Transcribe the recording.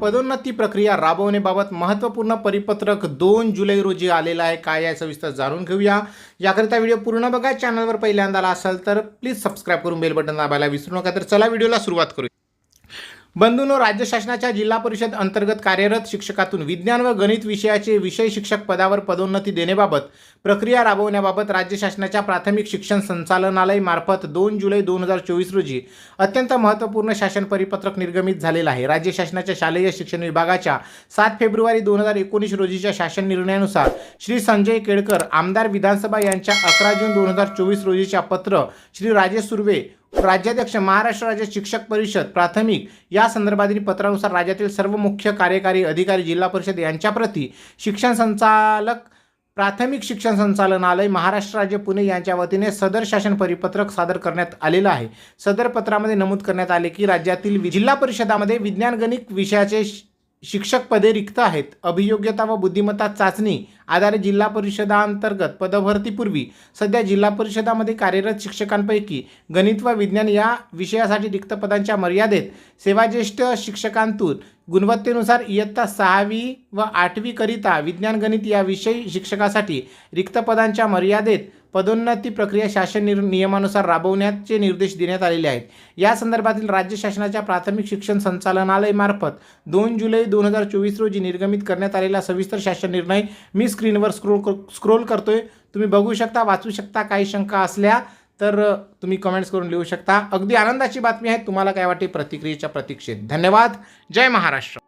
पदोन्नती प्रक्रिया राबवण्याबाबत महत्त्वपूर्ण परिपत्रक दोन जुलै रोजी आलेलं आहे. काय आहे? सविस्तर जाणून घेऊया. याकरिता व्हिडिओ पूर्ण बघा. चॅनलवर पहिल्यांदा आला असाल तर प्लीज सबस्क्राईब करून बेल बटन दाबायला विसरू नका. तर चला व्हिडिओला सुरुवात करू बंधूंनो राज्य शासनाच्या जिल्हा परिषद अंतर्गत कार्यरत शिक्षकातून विज्ञान व गणित विषयाचे विषय शिक्षक पदावर पदोन्नती देण्याबाबत प्रक्रिया राबवण्याबाबत राज्य शासनाच्या प्राथमिक शिक्षण संचालनालय मार्फत दोन जुलै दोन हजार चोवीस रोजी अत्यंत महत्त्वपूर्ण शासन परिपत्रक निर्गमित झालेलं आहे. राज्य शासनाच्या शालेय शिक्षण विभागाच्या सात फेब्रुवारी दोन हजार एकोणीस रोजीच्या शासन निर्णयानुसार श्री संजय केळकर आमदार विधानसभा यांच्या अकरा जून दोन हजार चोवीस रोजीच्या पत्र श्री राजेश सुर्वे राज्याध्यक्ष महाराष्ट्र राज्य शिक्षक परिषद प्राथमिक. या संदर्भातील पत्रानुसार राज्यातील सर्व मुख्य कार्यकारी अधिकारी जिल्हा परिषद यांच्याप्रती शिक्षण संचालक प्राथमिक शिक्षण संचालनालय महाराष्ट्र राज्य पुणे यांच्या वतीने सदर शासन परिपत्रक सादर करण्यात आलेलं आहे. सदर पत्रामध्ये नमूद करण्यात आले की राज्यातील वि- जिल्हा परिषदामध्ये विज्ञान गणित विषयाचे शिक्षक पदे रिक्त आहेत. अभियोग्यता व बुद्धिमत्ता चाचणी आधारे जिल्हा परिषदांतर्गत पदभरतीपूर्वी सध्या जिल्हा परिषदामध्ये कार्यरत शिक्षकांपैकी गणित व विज्ञान या विषयासाठी रिक्त पदांच्या मर्यादेत सेवाज्येष्ठ शिक्षकांतून गुणवत्तेनुसार इयत्ता सहावी व आठवीकरिता विज्ञान गणित या विषय शिक्षकासाठी रिक्त पदांच्या मर्यादेत पदोन्नती प्रक्रिया शासन निर नियमानुसार राबवण्याचे निर्देश देण्यात आलेले आहेत. या संदर्भातील राज्य शासनाच्या प्राथमिक शिक्षण संचालनालयमार्फत दोन जुलै दोन हजार चोवीस रोजी निर्गमित करण्यात आलेला सविस्तर शासन निर्णय मी स्क्रीनवर स्क्रोल स्क्रोल करतोय. तुम्ही बघू शकता वाचू शकता काही शंका असल्या तर तुम्ही कमेंट्स करून लिहू शकता. अगदी आनंदाची बातमी आहे. तुम्हाला काय वाटते? प्रतिक्रियेच्या प्रतीक्षेत. धन्यवाद. जय महाराष्ट्र.